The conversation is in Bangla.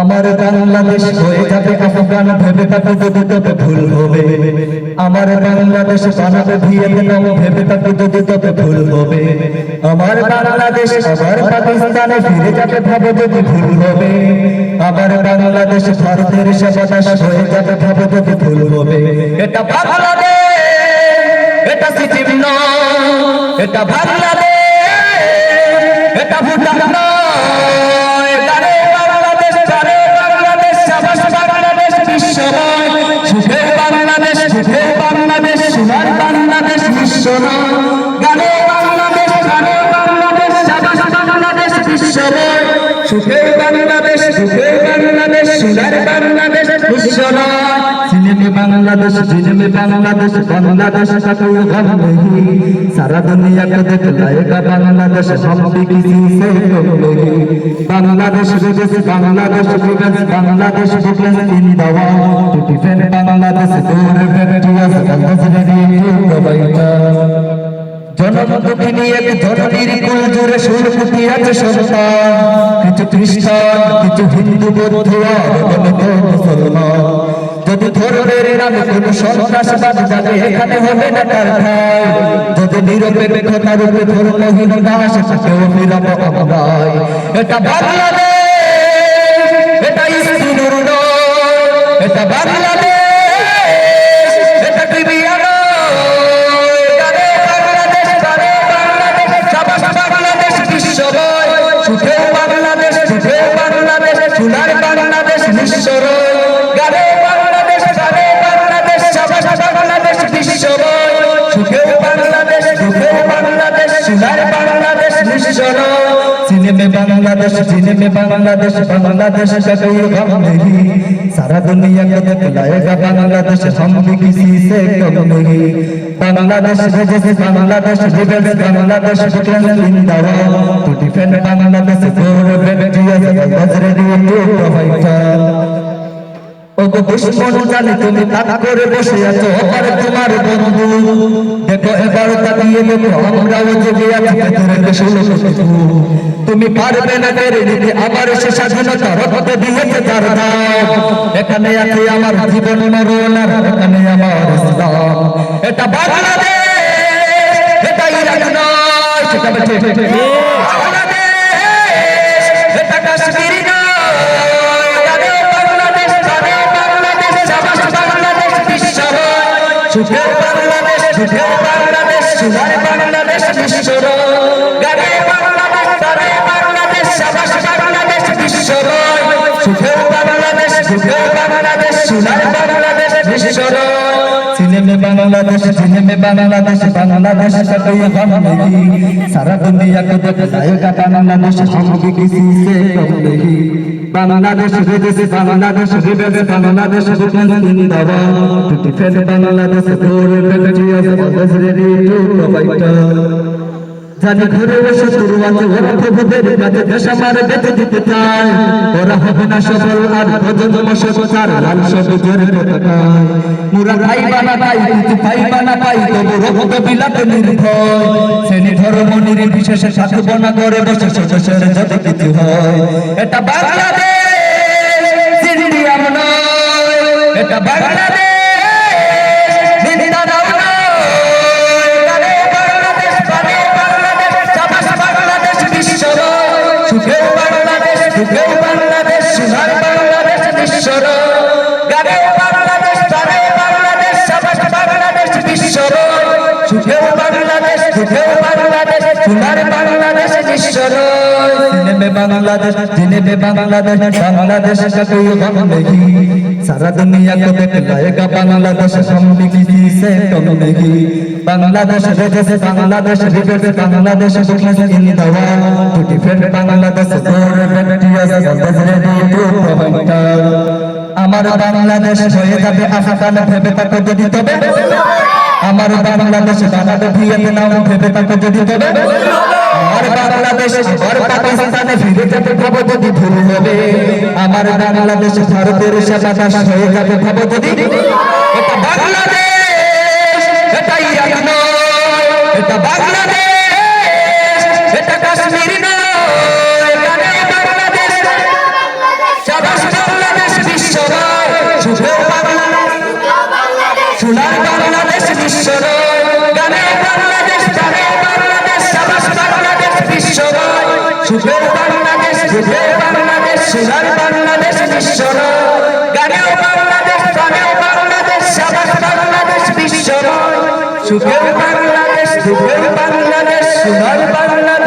আমার বাংলাদেশ হয়ে যাবে আফগান ভেবে তাকে যদি তবে ভুল হবে। আমার বাংলাদেশ বানাবে ভিয়েতনাম ভেবে তাকে যদি তবে ভুল হবে। আমার বাংলাদেশ আবার পাকিস্তানে ফিরে যাবে, ভাবে যদি ভুল হবে। আমার বাংলাদেশ ভারতের সেবাদাস হয়ে যাবে, ভাবে যদি ভুল হবে। এটা বাংলাদেশ, এটা সিকিম নয়, এটা বাংলাদেশ, এটা ভুটান নয়। নয় গানে বাংলাদেশ গানে বাংলাদেশ সাবাস বাংলাদেশ বিশ্বময় সুখের বাংলাদেশ সুখের বাংলাদেশ সোনার বাংলাদেশ বিশ্ব নয় सिनेमे बांग्लादेश सिनेमे बांग्लादेश बांग्लादेश का कोई गम नहीं सारा दुनिया को देख लाएगा बांग्लादेश हम भी किसी से कम नहीं बांग्लादेश विदेश बांग्लादेश विदेश बांग्लादेश विदेश जिंदाबाद टू डिफेंड बांग्लादेश दूर वेक्टियास बांग्लादेश প্রবাহিতা জনম দুঃখিনী এক জননীর কুল জুড়ে সুর ফুটি আছে সন্তান কিছু খ্রিস্টান কিছু হিন্দু বৌদ্ধ আর অনেক মুসলমান যদি ধর্মের নামে কোন সন্ত্রাসবাদ যাবে এখানে হবে না তার ঠাই যদি নিরপেক্ষতার উপরে ধর্মহীন দাস সেটাকেও ফিরাবো আমরাই এটা বাংলাদেশ, এটা নয়। এটা বাংলাদেশ বাংলাদেশ গানে বাংলাদেশ, সাবাস বাংলাদেশ সোনার বাংলাদেশ বিশ্বরয় सिनेमे बांग्लादेश सिनेमे बांग्लादेश बांग्लादेश का कोई गम नहीं सारा दुनिया को देख लाएगा बांग्लादेश हम भी किसी से कम नहीं बांग्लादेश है जैसे बांग्लादेश विवेक बांग्लादेश विक्रम जिंदाबाद to defend Bangladesh for वेक्टियस वज्रेडी to fighter ওগো দুশ্মন জানে তুমি তাক করে বসে আছো আবার তোমার বন্ধু। দেখো এবার তাকিয়ে দেখো আমরাও জেগে আছি ভেতরে ষোলো তুমি পারবে না কেড়ে নিতে আমার সে স্বাধীনতা রক্ত দিয়েছে তার দাম এখানে আছে আমার জীবন মরণ আর এখানে আমার ইসলাম। এটা বাংলাদেশ এটা ইরাক নয় সেটা বাংলাদেশ এটা কাশ্মীর নয় সুখের বাংলাদেশ সুখের বাংলাদেশ সোনার বাংলাদেশ বিশ্বর গানে বাংলাদেশ, তারে বাংলাদেশ, সাবাস বাংলাদেশ বিশ্বর সুখের বাংলাদেশ সুখের বাংলাদেশ সোনার বাংলাদেশ বিশ্বর সিনেমে বাংলাদেশ সিনেমে বাংলাদেশ বাংলাদেশ সারা দুনিয়া দেখ বাংলাদেশ রেজেছে বাংলাদেশ রেজেছে বাংলাদেশ রেজেছে জিন্দাবাদ to defend Bangladesh four ফেলটি of Bangladesh ready to provide জানি ঘরে বসে আছে, ওরা প্রভুদের কাছে দেশ আমার বেঁচে দিতে চায়। ওরা হবে না সফল, আর প্রজন্ম সরকার লাল সবুজের পতাকায়। মুরা খাইবা না পাই কিছু পাইবা না পাই, তবু রক্ত বিলাতে নির্ভয়। শ্রেণি ধর্ম নির্বিশেষে থাকব না করে বসে, সদস্যের যদি কিছু হয়। এটা বাংলাদেশ এটা বাংলাদেশ। সুখেও বাংলাদেশ, দুঃখেও বাংলাদেশ সোনার বাংলাদেশ, বিশ্বর। গানেও বাংলাদেশ তারেও বাংলাদেশ সাবাস বাংলাদেশ, বিশ্বর। সুখেও বাংলাদেশ, দুঃখেও বাংলাদেশ সোনার বাংলাদেশ, বিশ্বর। দিনে মে বাংলাদেশ দিনে মে বাংলাদেশ বাংলাদেশ কবি গম নেহি সারা দুনিয়া কো দেখ লায়েগা বাংলাদেশ সামনে কি সে কমনেগি বাংলাদেশ রেজেছে বাংলাদেশ রেজেছে বাংলাদেশ সুখে দিন দাওয়া টুটি ফের বাংলাদেশ দোর বেটিয়াস দিয়ে তো প্রভাইটার আমার বাংলাদেশ হয়ে যাবে আফগান, ভেবে তাকে যদি তবে। আমার বাংলাদেশ বানাতে দিয়ে ভিয়েতনাম ভেবে তাকে যদি তবে। আমার বাংলাদেশ আর পাকিস্তানে ফিরে যেতে ভাবো যদি ভুল হবে। আমার বাংলাদেশ ভারতের সেবাদাস হয়ে যাবে ভাবো যদি বাংলাদেশ সুখের বাংলাদেশ সুখের বাংলাদেশ সোনার বাংলাদেশ বিশ্বর গানেও বাংলাদেশ গানেও বাংলাদেশ, সাবাস বাংলাদেশ বিশ্বর সুখের বাংলাদেশ সুখের বাংলাদেশ সোনার বাংলাদেশ।